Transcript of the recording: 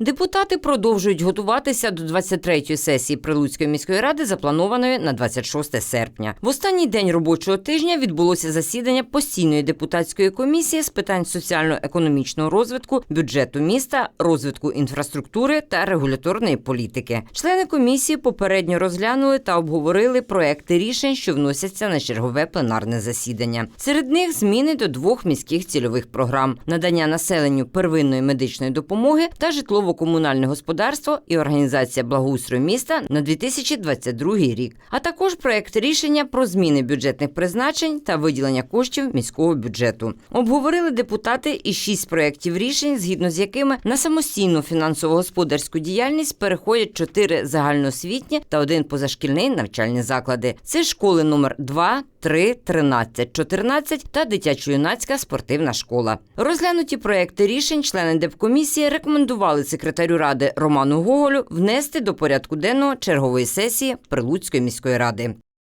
Депутати продовжують готуватися до 23-ї сесії Прилуцької міської ради, запланованої на 26 серпня. В останній день робочого тижня відбулося засідання постійної депутатської комісії з питань соціально-економічного розвитку, бюджету міста, розвитку інфраструктури та регуляторної політики. Члени комісії попередньо розглянули та обговорили проекти рішень, що вносяться на чергове пленарне засідання. Серед них зміни до двох міських цільових програм: надання населенню первинної медичної допомоги та житлово-комунальне господарство і організація благоустрою міста на 2022 рік, а також проект рішення про зміни бюджетних призначень та виділення коштів міського бюджету. Обговорили депутати і шість проєктів рішень, згідно з якими на самостійну фінансово-господарську діяльність переходять чотири загальноосвітні та один позашкільний навчальні заклади. Це школи номер 2, 3, 13, 14 та дитячо-юнацька спортивна школа. Розглянуті проекти рішень члени депкомісії рекомендували секретарю ради Роману Гоголю внести до порядку денного чергової сесії Прилуцької міської ради.